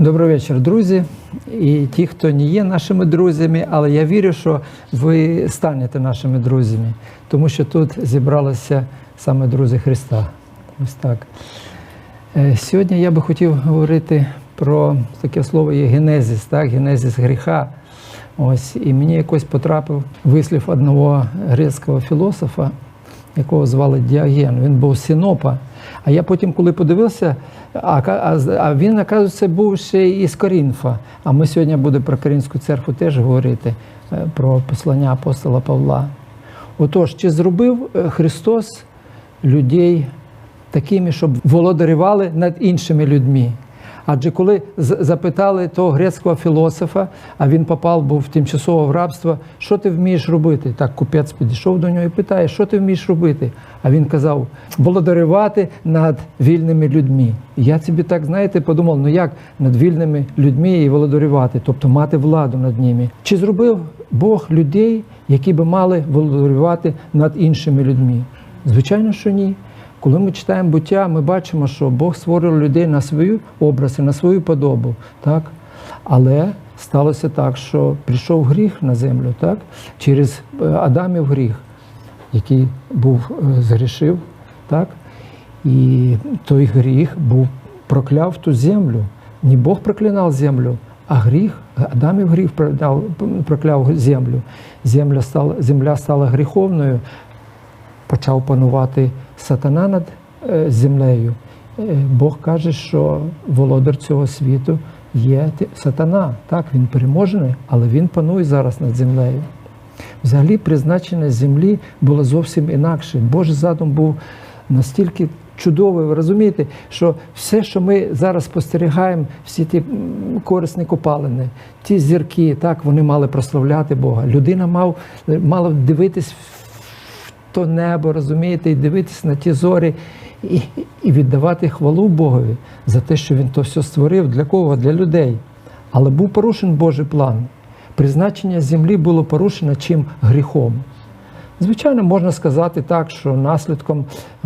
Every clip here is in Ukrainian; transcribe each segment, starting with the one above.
Добрий вечір, друзі. І ті, хто не є нашими друзями, але я вірю, що ви станете нашими друзями, тому що тут зібралися саме друзі Христа. Ось так. Е, Сьогодні я би хотів говорити про таке слово є генезис, так? генезис гріха. Ось, і мені якось потрапив вислів одного грецького філософа, якого звали Діоген. Він був синопа. А я потім, коли подивився, а, а, він, оказується, був ще із Корінфа. А ми сьогодні будемо про Корінську церкву теж говорити, е, про послання апостола Павла. Отож, чи зробив е, Христос людей такими, щоб володарювали над іншими людьми? Адже коли запитали того грецького філософа, а він попав, був тимчасово в рабство, що ти вмієш робити? Так купець підійшов до нього і питає, що ти вмієш робити? А він казав, володарювати над вільними людьми. Я собі так, знаєте, подумав, ну як над вільними людьми і володарювати, тобто мати владу над ними. Чи зробив Бог людей, які би мали володарювати над іншими людьми? Звичайно, що ні. Коли ми читаємо буття, ми бачимо, що Бог створив людей на свою образ і на свою подобу. Так? Але сталося так, що прийшов гріх на землю, так? через е, Адамів гріх, який був е, згрішив, так? і той гріх був прокляв ту землю. Не Бог проклинав землю, а гріх, Адамів гріх прокляв землю. Земля стала, земля стала гріховною, почав панувати сатана над е, землею. Е, Бог каже, що володар цього світу є сатана. Так, він переможений, але він панує зараз над землею. Взагалі, призначення землі було зовсім інакше. Божий задум був настільки чудовий. Ви розумієте, що все, що ми зараз спостерігаємо, всі ті корисні копалини, ті зірки, так, вони мали прославляти Бога. Людина мав, мала дивитись то небо, розумієте, і дивитися на ті зорі, і, і віддавати хвалу Богові за те, що Він то все створив. Для кого? Для людей. Але був порушений Божий план. Призначення землі було порушено чим гріхом. Звичайно, можна сказати так, що наслідком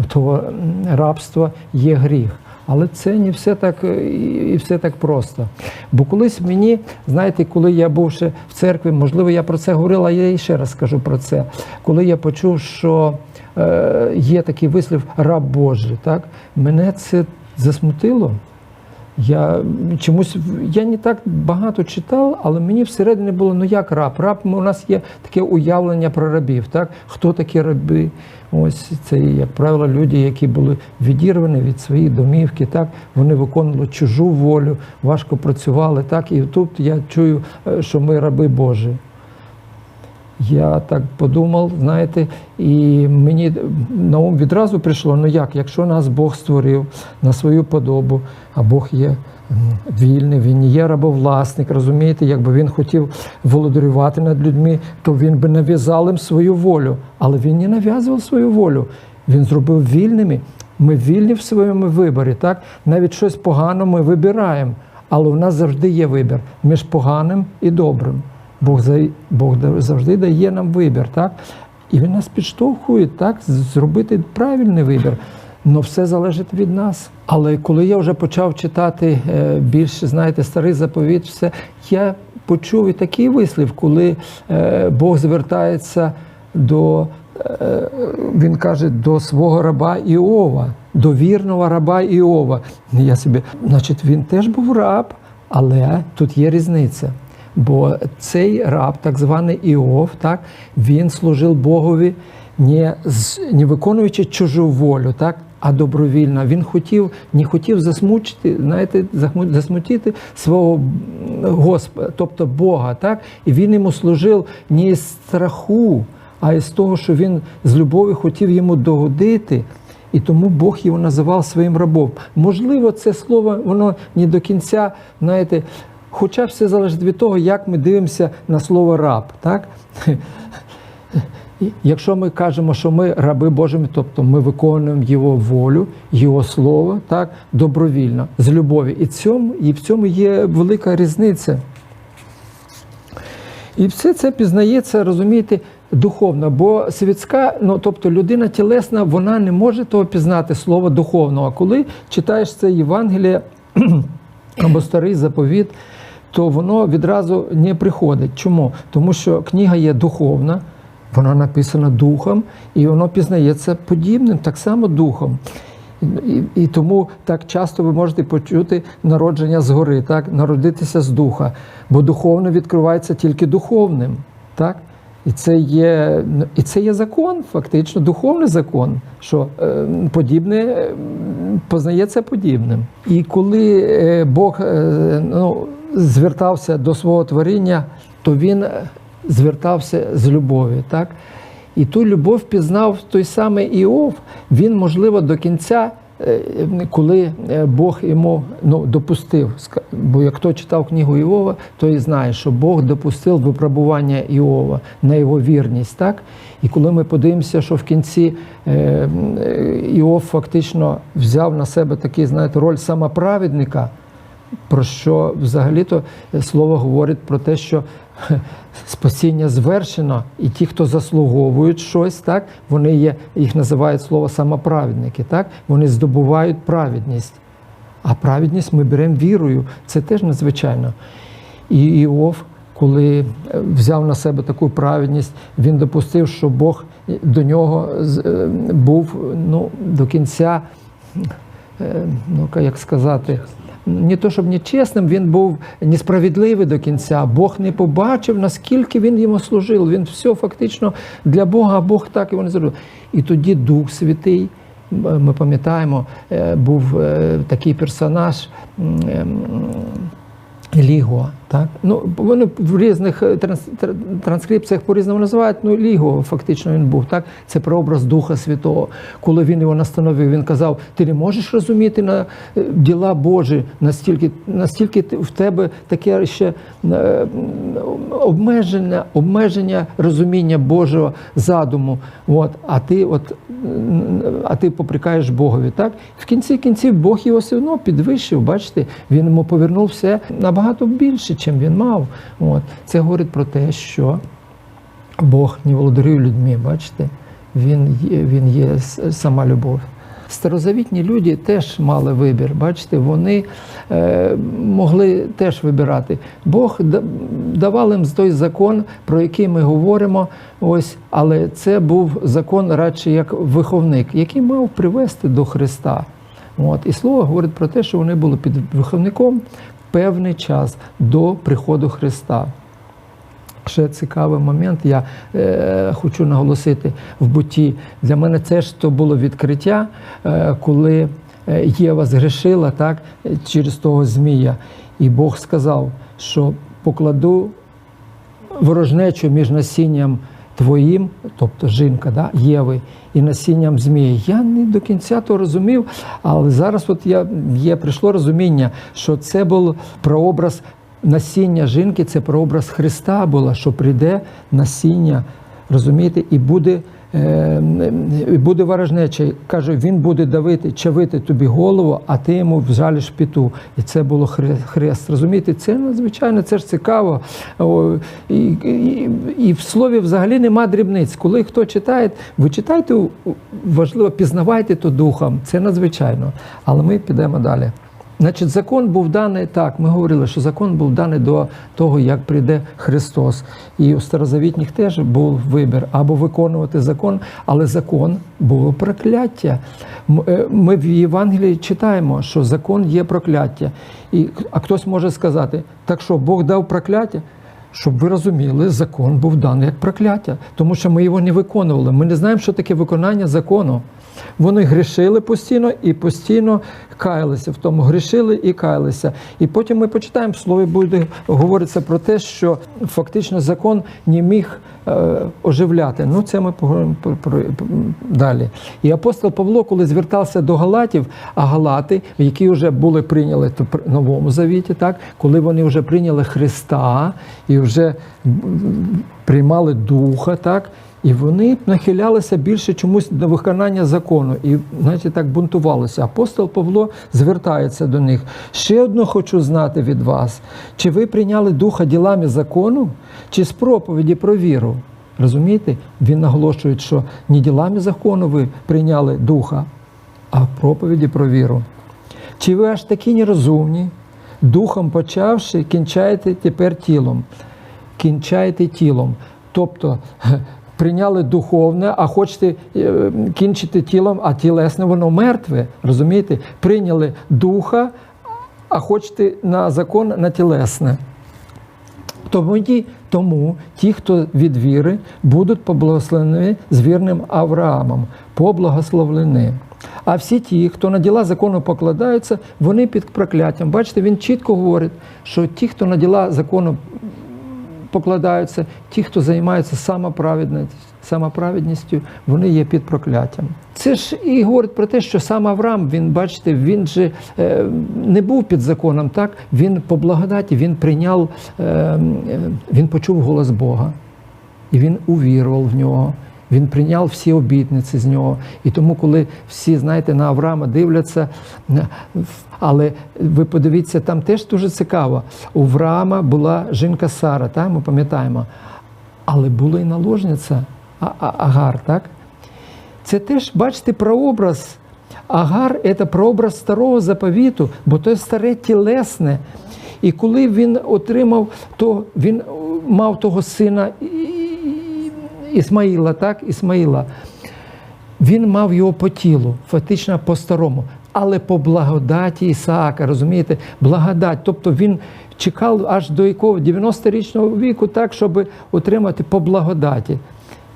того рабства є гріх. Але це не все так е, і все так просто. Бо колись мені, знаєте, коли я був ще в церкві, можливо, я про це говорила, я і ще раз скажу про це. Коли я почув, що е, є такий вислів раб Божий, так мене це засмутило. Я чомусь я не так багато читав, але мені всередині було ну як раб. Раб у нас є таке уявлення про рабів. Так хто такі раби? Ось це, як правило, люди, які були відірвані від своєї домівки. Так вони виконували чужу волю, важко працювали. Так і тут я чую, е, що ми раби Божі. Я так подумав, знаєте, і мені на ум відразу прийшло: ну як, якщо нас Бог створив на свою подобу, а Бог є вільний, він є рабовласник, розумієте, якби він хотів володарювати над людьми, то він би нав'язав їм свою волю. Але він не нав'язував свою волю. Він зробив вільними. Ми вільні в своєму виборі, так? Навіть щось погане ми вибираємо, але у нас завжди є вибір між поганим і добрим. Бог, за- Бог завжди дає нам вибір, так? І він нас підштовхує так, зробити правильний вибір. але все залежить від нас. Але коли я вже почав читати е, більше, знаєте, старий заповіт, все, я почув і такий вислів, коли е, Бог звертається до, е, він каже, до свого раба Іова, до вірного раба Іова. Я собі, значить, він теж був раб, але тут є різниця. Бо цей раб, так званий Іов, так, він служив Богові не, з- не виконуючи чужу волю, так, а добровільно. Він хотів, не хотів засмучити, знаєте, засмутити свого Господа, тобто Бога. Так? І він йому служив не із страху, а із того, що він з любові хотів йому догодити. І тому Бог його називав своїм рабом. Можливо, це слово воно не до кінця, знаєте, хоча все залежить від того, як ми дивимося на слово раб. Так? Якщо ми кажемо, що ми раби Божими, тобто ми виконуємо Його волю, Його слово, так, добровільно, з любові. І, цьому, і в цьому є велика різниця. І все це пізнається, розумієте, духовно, бо світська, ну тобто людина тілесна, вона не може того пізнати слово духовного. А коли читаєш це Євангеліє, або старий заповіт, то воно відразу не приходить. Чому? Тому що книга є духовна, вона написана духом, і воно пізнається подібним, так само духом. І, і тому так часто ви можете почути народження згори, так? народитися з духа, бо духовне відкривається тільки духовним. Так? І це є і це є закон, фактично, духовний закон, що е, подібне е, познається подібним. І коли е, Бог ну, звертався до свого творіння, то він звертався з любові. Так? І ту любов пізнав той самий Іов. Він, можливо, до кінця, коли е, Бог йому ну, допустив, бо як хто читав книгу Іова, той знає, що Бог допустив випробування Іова на його вірність. Так? І коли ми подивимося, що в кінці е, е, Іов фактично взяв на себе такий, знаєте, роль самоправедника, про що взагалі-то слово говорить про те, що спасіння звершено, і ті, хто заслуговують щось, так, вони є, їх називають слово самоправедники, так, вони здобувають праведність. А праведність ми беремо вірою. Це теж надзвичайно. І Іов, коли е, взяв на себе таку праведність, він допустив, що Бог до нього е, був ну, до кінця, е, ну як сказати, не то, щоб нечесним, він був несправедливий до кінця. Бог не побачив, наскільки він йому служив. Він все фактично для Бога, а Бог так його не зробив. І тоді Дух Святий, ми пам'ятаємо, е, був е, такий персонаж. ем, Ліго, так? Ну, вони в різних е, транс- транскрипціях по-різному називають, ну Ліго фактично він був, так? Це прообраз Духа Святого. Коли він його настановив, він казав: ти не можеш розуміти на е, діла Божі, настільки, настільки в тебе таке ще е, обмеження, обмеження розуміння Божого задуму. От, а ти от а ти попрекаєш Богові. Так? В кінці кінців Бог його все одно підвищив. Бачите, він йому повернув все набагато більше, чим він мав. От. Це говорить про те, що Бог не володарює людьми, бачите? Він є, він є сама любов. Старозавітні люди теж мали вибір. Бачите, вони е, могли теж вибирати. Бог давав їм той закон, про який ми говоримо. Ось, але це був закон радше як виховник, який мав привести до Христа. От. І слово говорить про те, що вони були під виховником певний час до приходу Христа. Ще цікавий момент, я е, хочу наголосити в буті. Для мене це ж то було відкриття, е, коли е, Єва згрішила так, через того Змія. І Бог сказав, що покладу ворожнечу між насінням твоїм, тобто жінка, да, Єви, і насінням змії. Я не до кінця то розумів, але зараз от я, є, прийшло розуміння, що це був прообраз насіння жінки, це прообраз Христа було, що прийде насіння, розумієте, і буде. Е, Буде ворожнеча, каже, він буде давити, чавити тобі голову, а ти йому вжалиш піту. І це було хре- хрест. Розумієте, це надзвичайно, це ж цікаво. І, і, і в слові взагалі нема дрібниць. Коли хто читає, ви читайте, важливо, пізнавайте то духом. Це надзвичайно. Але ми підемо далі. Значить, закон був даний так. Ми говорили, що закон був даний до того, як прийде Христос. І у старозавітніх теж був вибір або виконувати закон, але закон було прокляття. Е, Ми в Євангелії читаємо, що закон є прокляття. І, а хтось може сказати, так що Бог дав прокляття? Щоб ви розуміли, закон був даний як прокляття, тому що ми його не виконували. Ми не знаємо, що таке виконання закону. Вони грішили постійно і постійно каялися в тому, грішили і каялися. І потім ми почитаємо в слові буде говориться про те, що фактично закон не міг е, оживляти. Ну це ми поговоримо про, про, про- далі. І апостол Павло, коли звертався до Галатів, а Галати, які вже були прийняли при новому завіті, так коли вони вже прийняли Христа і вже приймали Духа, так. І вони нахилялися більше чомусь до виконання закону і, знаєте, так бунтувалися. Апостол Павло звертається до них. Ще одно хочу знати від вас: чи ви прийняли духа ділами закону, чи з проповіді про віру? Розумієте? Він наголошує, що не ділами закону ви прийняли духа, а в проповіді про віру. Чи ви аж такі нерозумні? Духом почавши, кінчайте тепер тілом. Кінчайте тілом. Тобто прийняли духовне, а хочете е, кінчити тілом, а тілесне воно мертве. Розумієте? Прийняли духа, а хочете на закон на тілесне. Тому ті, тому ті, хто від віри, будуть поблагословені з вірним Авраамом, поблагословлені. А всі ті, хто на діла закону покладаються, вони під прокляттям. Бачите, він чітко говорить, що ті, хто на діла закону покладаються, ті, хто займаються самоправедністю, вони є під прокляттям. Це ж і говорить про те, що сам Авраам, він, бачите, він же е, не був під законом, так? Він по благодаті, він прийняв, е, е, він почув голос Бога. І він увірував в нього. Він прийняв всі обітниці з нього. І тому, коли всі, знаєте, на Авраама дивляться, але ви подивіться, там теж дуже цікаво. У Авраама була жінка Сара, так? ми пам'ятаємо. Але була і наложниця Агар, так? Це теж, бачите, прообраз. Агар це прообраз старого заповіту, бо то старе тілесне. І коли він отримав, то він е, мав того сина Ісмаїла, так? Ісмаїла. Він мав його по тілу, фактично по-старому, але по благодаті Ісаака, розумієте? Благодать. Тобто він чекав аж до якого 90-річного віку, так, щоб отримати по благодаті.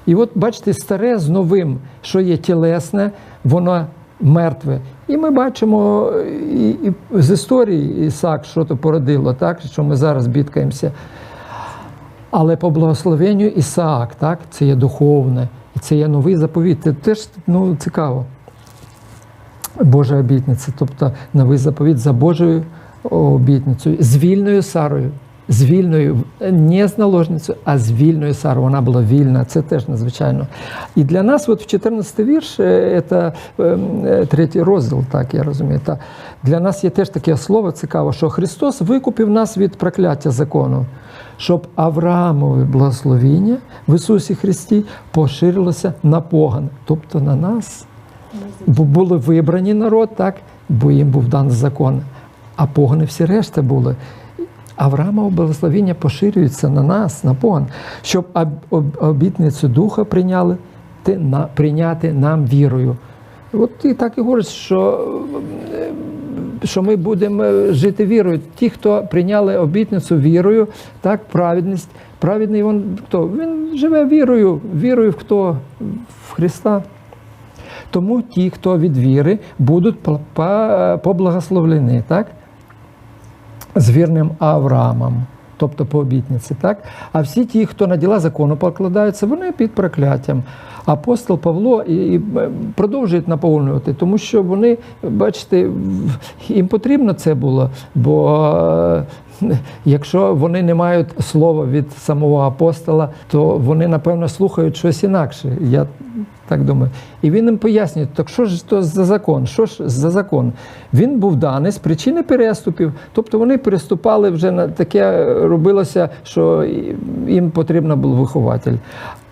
І от бачите, старе з новим, що є тілесне, воно мертве. І ми бачимо і, і з історії Ісаак, що то породило, так, що ми зараз бідкаємося. Але по благословенню Ісаак, так, це є духовне, і це є новий заповіт. Це теж ну, цікаво. Божа обітниця, тобто новий заповіт за Божою обітницею, з вільною Сарою. З вільною, не з наложницею, а з вільною Сарою. Вона була вільна, це теж надзвичайно. І для нас, от в 14 вірш, е, це е, третій розділ, так я розумію. Та, для нас є теж таке слово цікаве, що Христос викупив нас від прокляття закону, щоб Авраамове благословіння в Ісусі Христі поширилося на поган, тобто на нас. Бо були вибрані народ, так, бо їм був дан закон, а погани всі решта були. Авраамове благословіння поширюється на нас, на поган, щоб об- об- обітницю Духа прийняли, прийняти нам вірою. От і так і говорить, що, що ми будемо жити вірою. Ті, хто прийняли обітницю вірою, так, праведність, праведний він хто? Він живе вірою, вірою в хто? В Христа. Тому ті, хто від віри, будуть по- по- поблагословлені, так? З вірним Авраамом, тобто по обітниці, так? А всі ті, хто на діла закону покладаються, вони під прокляттям. Апостол Павло і, і е, продовжують наповнювати, тому що вони, бачите, їм потрібно це було, бо е, якщо вони не мають слова від самого апостола, то вони, напевно, слухають щось інакше. Я так думаю. І він їм пояснює, так що ж то за закон? Що ж за закон? Він був даний з причини переступів, тобто вони переступали вже на таке робилося, що їм потрібен був вихователь.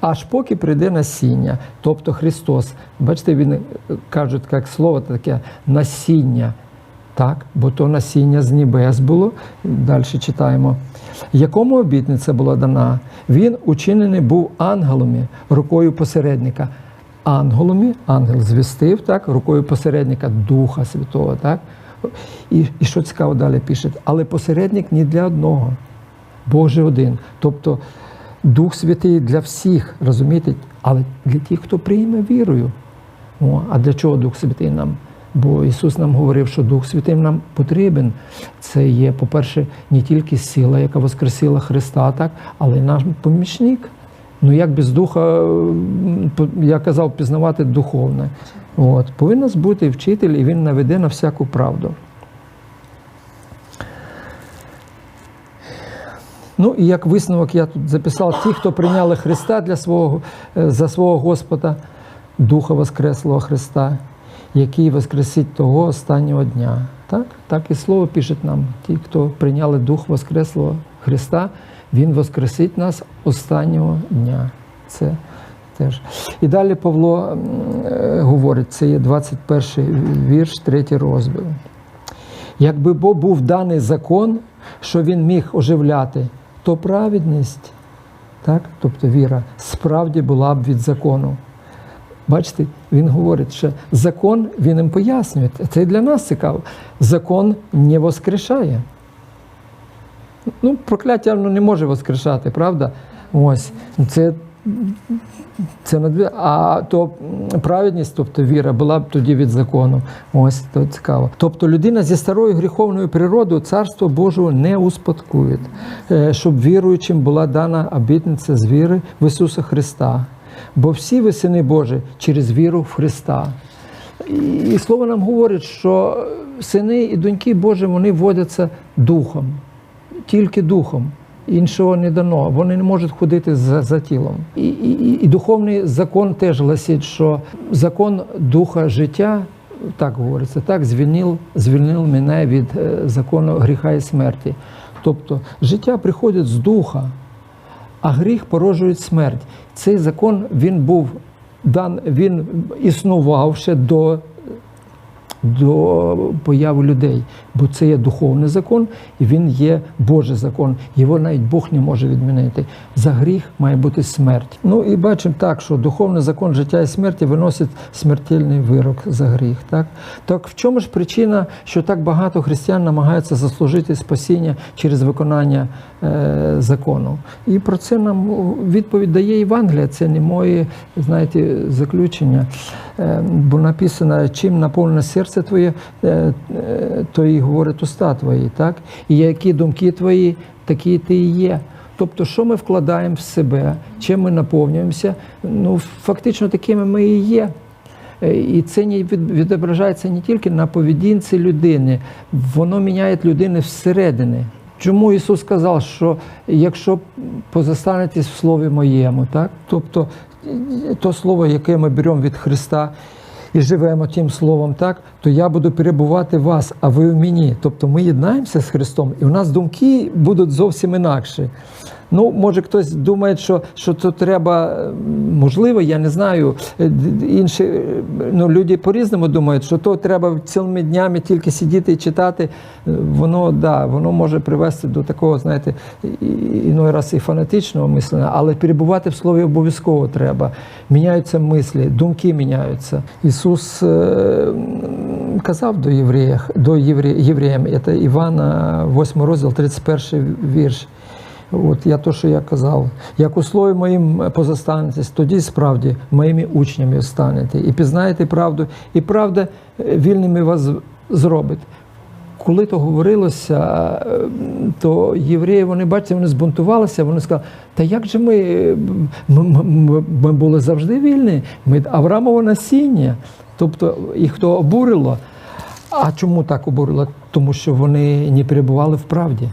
Аж поки прийде насіння, тобто Христос. Бачите, він кажуть, як слово таке насіння. Так, бо то насіння з небес було. Далі читаємо. Якому обітниця була дана? Він учинений був ангелами рукою посередника. Ангелами, ангел звістив, так, рукою посередника Духа Святого. Так? І, і що цікаво далі пише, але посередник не для одного, Боже один. Тобто Дух Святий для всіх, розумієте, але для тих, хто прийме вірою. О, а для чого Дух Святий нам? Бо Ісус нам говорив, що Дух Святий нам потрібен. Це є, по-перше, не тільки сила, яка воскресила Христа, так, але й наш помічник. Ну як без духа, я казав, пізнавати духовне. От. Повинен бути вчитель, і він наведе на всяку правду. Ну і як висновок я тут записав, ті, хто прийняли Христа для свого, е, за свого Господа, Духа Воскреслого Христа, який воскресить того останнього дня. Так, так і слово пише нам. Ті, хто прийняли Дух Воскреслого Христа, Він воскресить нас останнього дня. Це теж. І далі Павло е, говорить, це є 21 вірш, третій розділ. Якби бо був даний закон, що він міг оживляти, то праведність, так? тобто віра, справді була б від закону. Бачите, він говорить, що закон, він їм пояснює. Це і для нас цікаво. Закон не воскрешає. Ну, прокляття воно не може воскрешати, правда? Ось. Це, це надві- А то праведність, тобто віра, була б тоді від закону. Ось то цікаво. Тобто людина зі старою гріховною природою царство Божого не успадкує, Е, щоб віруючим була дана обітниця з віри в Ісуса Христа. Бо всі ви сини Божі через віру в Христа. І, слово нам говорить, що сини і доньки Божі вони водяться духом, тільки духом. Іншого не дано. Вони не можуть ходити за, за тілом. І, і, і духовний закон теж гласить, що закон духа життя, так говориться, так звільнив, звільнив мене від е, закону гріха і смерті. Тобто життя приходить з духа, а гріх порожує смерть. Цей закон він був дан, він існував ще до, до появи людей, бо це є духовний закон, і він є Божий закон. Його навіть Бог не може відмінити. За гріх має бути смерть. Ну і бачимо так, що духовний закон життя і смерті виносить смертельний вирок за гріх. Так, так в чому ж причина, що так багато християн намагаються заслужити спасіння через виконання е, закону? І про це нам відповідь дає Євангелія. Це не мої, знаєте, заключення. Е, бо написано, чим наповнене серце твоє, е, е, то і говорить уста твої, так? І які думки твої, такі ти і є. Тобто, що ми вкладаємо в себе, чим ми наповнюємося, ну фактично такими ми і є. Е, І це відображається не тільки на поведінці людини, воно міняє людини всередини. Чому Ісус сказав, що якщо позостанетесь в Слові моєму, так? тобто то слово, яке ми беремо від Христа і живемо тим словом, так, то я буду перебувати в вас, а ви в мені. Тобто ми єднаємося з Христом, і у нас думки будуть зовсім інакші. Ну, може, хтось думає, що, що це треба, е, можливо, я не знаю. е, Інші е, ну, люди по-різному думають, що то треба цілими днями тільки сидіти і читати. Воно да, воно може привести до такого, знаєте, іной раз і фанатичного мислення, але перебувати в слові обов'язково треба. Міняються мислі, думки міняються. Ісус казав до євреїв, до євре, євреям, це Івана, 8 розділ, 31 вірш. От я то, що я казав, як у слові моїм позостанетесь, тоді справді моїми учнями станете. І пізнаєте правду, і правда е, вільними вас зробить. Коли то говорилося, е, то євреї, вони бачите, вони збунтувалися, вони сказали, та як же ми, е, ми, ми, ми були завжди вільні, ми Аврамово насіння. Тобто їх то обурило. А чому так обурило? Тому що вони не перебували в правді.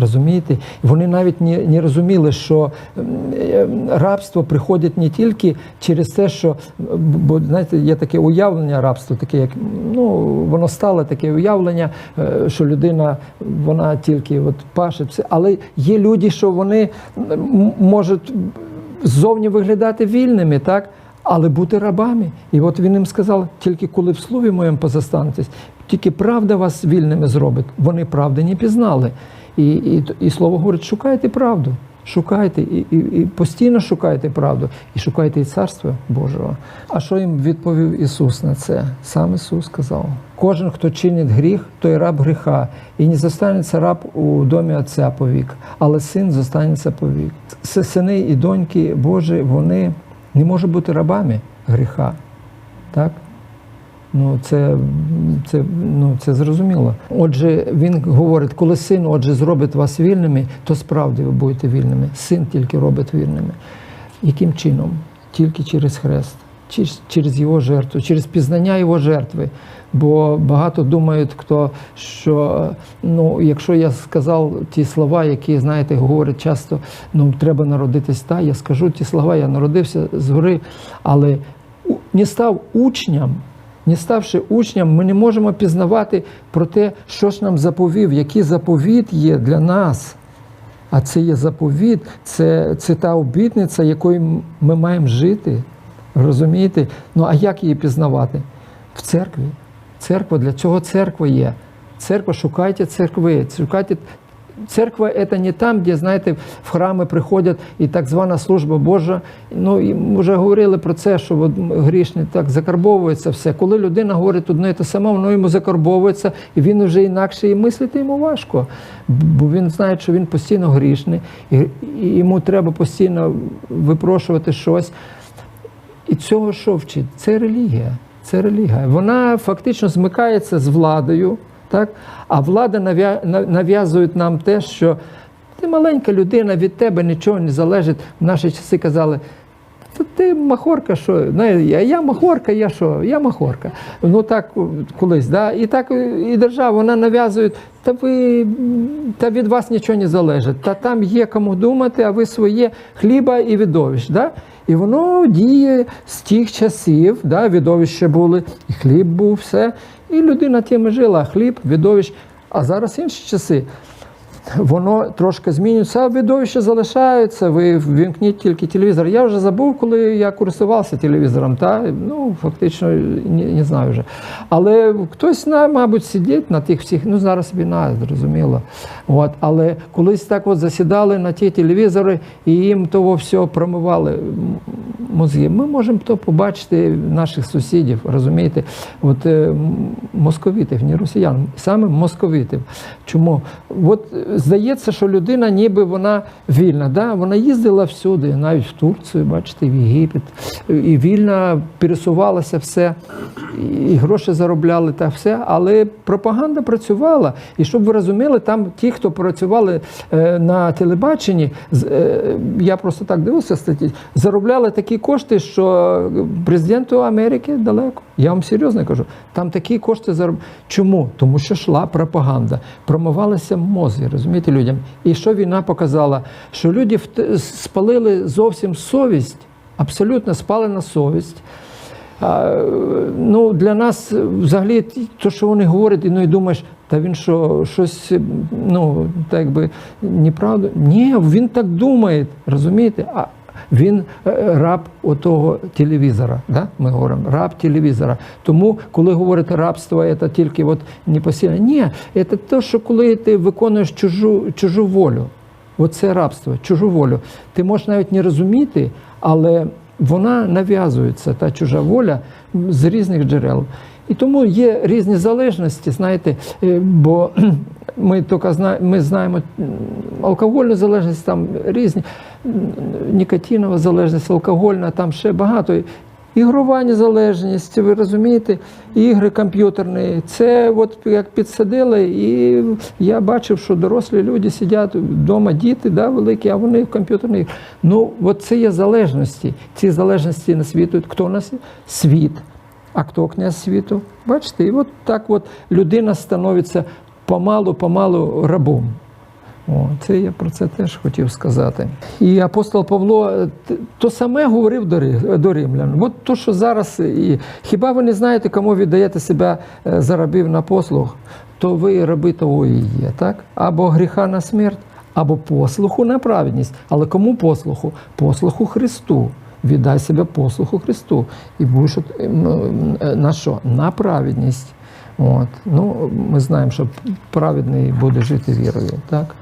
Розумієте? Вони навіть не, не розуміли, що е, рабство приходить не тільки через те, що бо знаєте, є таке уявлення рабства, таке як ну воно стало таке уявлення, е, що людина вона тільки от паше, все. але є люди, що вони можуть ззовні виглядати вільними, так? Але бути рабами. І от він їм сказав, тільки коли в слові моєму позостанетесь, тільки правда вас вільними зробить. Вони правди не пізнали. І, і, і слово говорить, шукайте правду, шукайте і, і, і постійно шукайте правду, і шукайте і царство Божого. А що їм відповів Ісус на це? Сам Ісус сказав: кожен, хто чинить гріх, той раб гріха, і не зостанеться раб у домі Отця повік, але син зостанеться повік. Сини і доньки Божі, вони не можуть бути рабами гріха. Так? Ну, це, це, ну, це зрозуміло. Отже, він говорить, коли син отже, зробить вас вільними, то справді ви будете вільними. Син тільки робить вільними. Яким чином? Тільки через хрест, через, через його жертву, через пізнання його жертви. Бо багато думають, хто, що ну, якщо я сказав ті слова, які, знаєте, говорять часто, ну треба народитись та, я скажу ті слова, я народився згори, але не став учням. Не ставши учням, ми не можемо пізнавати про те, що ж нам заповів, який заповіт є для нас. А це є заповіт, це, це та обітниця, якою ми маємо жити. Розумієте? Ну а як її пізнавати? В церкві. Церква, для цього церква є. Церква, шукайте церкви, шукайте. Церква это не там, де, знаєте, в храми приходять і так звана служба Божа. Ну і ми вже говорили про це, що от грішні так закарбовується все. Коли людина говорить одне і те саме, воно йому закарбовується, і він вже інакше і мислити йому важко. Бо він знає, що він постійно грішний, і, йому треба постійно випрошувати щось. І цього що вчить? Це релігія. Це релігія. Вона фактично змикається з владою, так? а влада нав'язує нам те, що ти маленька людина, від тебе нічого не залежить. В наші часи казали. Та ти махорка, що я, я махорка, я що? Я махорка. Ну так колись, да? і так і держава вона нав'язує, та ви та від вас нічого не залежить. Та там є кому думати, а ви своє хліба і відовищ. Да? І воно діє з тих часів, да? відовища були, і хліб був, все. І людина тим жила, хліб, відовищ. А зараз інші часи воно трошки змінюється, а видовища залишаються. Ви ввімкніть тільки телевізор. Я вже забув, коли я користувався телевізором. Та ну фактично не, не знаю вже. Але хтось мабуть, сидить на тих всіх. Ну зараз війна, зрозуміло. От, але колись так от засідали на ті телевізори і їм того все промивали мозги. Ми можемо то побачити наших сусідів, розумієте? От е, м- московитів, не росіян, саме московитів. Чому? От здається, що людина ніби вона вільна. Да? Вона їздила всюди, навіть в Турцію, бачите, в Єгипет, і вільно пересувалося все, і гроші заробляли та все. Але пропаганда працювала. І щоб ви розуміли, там ті, хто працювали е, на телебаченні, е, я просто так дивився статті, заробляли такі кошти, що президенту Америки далеко. Я вам серйозно кажу, там такі кошти зароб... Чому? Тому що йшла пропаганда, промивалися мозги, розумієте, людям. І що війна показала? Що люди спалили зовсім совість, абсолютно спалена совість. А, ну, для нас взагалі те, що вони говорять, і ну і думаєш, та він що, щось, ну, так би неправду. Ні, він так думає, розумієте? А він е, раб отого телевізора. Да? Ми говоримо, раб телевізора. Тому, коли говорите рабство, це тільки от не посильне. Ні, це те, що коли ти виконуєш чужу, чужу волю. Оце рабство, чужу волю. Ти можеш навіть не розуміти, але вона нав'язується, та чужа воля з різних джерел. І тому є різні залежності, знаєте, е, бо ми тільки знаємо, ми знаємо алкогольну залежність, там різні, нікотинова залежність, алкогольна, там ще багато. Ігрова незалежність, ви розумієте, ігри комп'ютерні. Це от як підсадили, і я бачив, що дорослі люди сидять вдома, діти да, великі, а вони в комп'ютерних. Ну, от це є залежності. Ці залежності насвітують. Хто нас? Світ. А хто князь світу? Бачите, і от так от людина становиться помалу-помалу рабом. О, це я про це теж хотів сказати. І апостол Павло е, то саме говорив до, римлян. От то, що зараз, і хіба ви не знаєте, кому віддаєте себе е, за рабів на послуг, то ви раби того і є, так? Або гріха на смерть, або послуху на праведність. Але кому послуху? Послуху Христу. Віддай себе послуху Христу. І будеш е, на що? На праведність. От. Ну, ми знаємо, що праведний буде жити вірою. Так?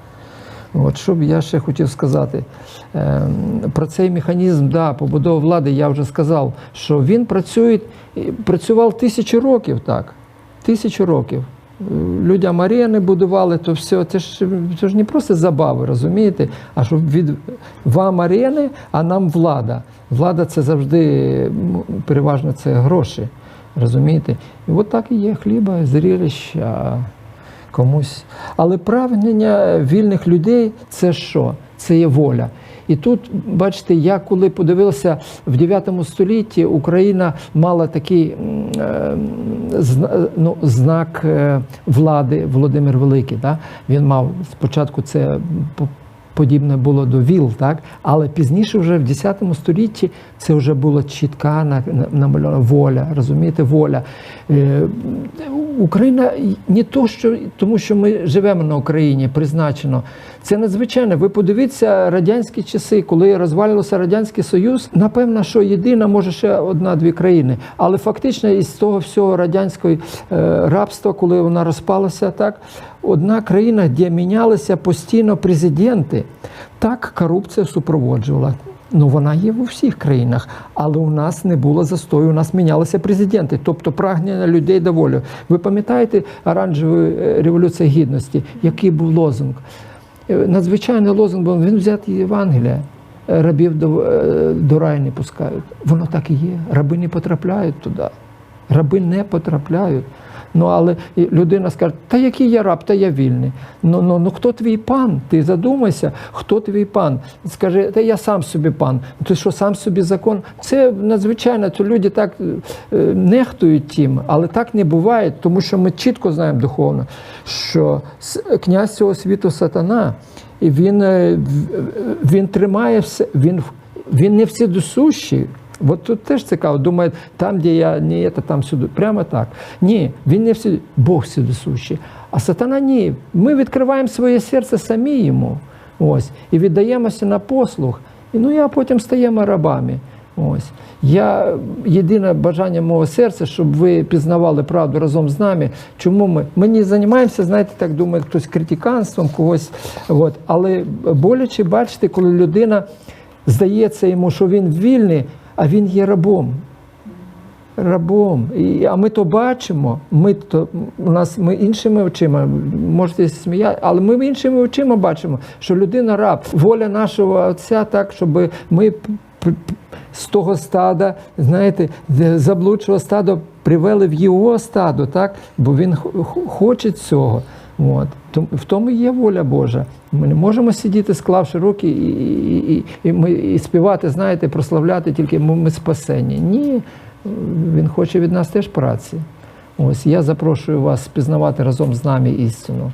От, що б я ще хотів сказати Ем, про цей механізм да, побудови влади, я вже сказав, що він працює, працював тисячі років так. Тисячі років. Людям арени будували, то все, це ж, це ж не просто забави, розумієте? А щоб від вам арени, а нам влада. Влада це завжди переважно це гроші. Розумієте? І от так і є хліба, зрілища комусь. Але прагнення вільних людей це що? Це є воля. І тут, бачите, я коли подивився в 9 столітті, Україна мала такий е, ну, знак е, влади Володимир Великий. Да? Він мав спочатку це подібне було до ВІЛ, так? але пізніше, вже в 10 столітті, це вже була чітка на- на- намальована воля, розумієте, воля. Україна не то, що тому, що ми живемо на Україні, призначено. Це надзвичайно. Ви подивіться радянські часи, коли розвалювався радянський союз. Напевно, що єдина, може ще одна-дві країни, але фактично із того всього радянського е, рабства, коли вона розпалася, так одна країна, де мінялися постійно президенти, так корупція супроводжувала. Ну, вона є в усіх країнах, але у нас не було застою, у нас мінялися президенти, тобто прагнення людей до волі. Ви пам'ятаєте оранжеву е, революцію гідності? Який був лозунг? Е, Надзвичайний лозунг був він взяти Євангелія. е, Рабів до, до раю не пускають. Воно так і є. Раби не потрапляють туди. Раби не потрапляють. Ну, але людина скаже, та який я раб, та я вільний. Ну, ну, ну хто твій пан? Ти задумайся, хто твій пан? Скаже, та я сам собі пан. Ти що, сам собі закон? Це надзвичайно, то люди так е, нехтують тим, але так не буває, тому що ми чітко знаємо духовно, що князь цього світу сатана, і він, е, він тримає все, він, він не вседосущий. От тут теж цікаво, думають, там, де я не це, там сюди. Прямо так. Ні, він не всі, Бог всюдисущий. А сатана ні. Ми відкриваємо своє серце самі йому. Ось, і віддаємося на послуг. І, ну, а потім стаємо рабами. Ось. Я єдине бажання мого серця, щоб ви пізнавали правду разом з нами. Чому ми? Ми не займаємося, знаєте, так думає, хтось критиканством когось. От. Але боляче бачити, коли людина здається йому, що він вільний, а він є рабом. Рабом. І, а ми то бачимо, ми то у нас ми іншими очима, можете сміяти, але ми іншими очима бачимо, що людина раб. Воля нашого отця так, щоб ми з того стада, знаєте, заблудшого стада привели в його стадо, так? бо він хоче цього. От. В тому є воля Божа. Ми не можемо сидіти, склавши руки і, і, і, і, ми, і співати, знаєте, прославляти тільки ми, ми спасені. Ні, він хоче від нас теж праці. Ось я запрошую вас пізнавати разом з нами істину.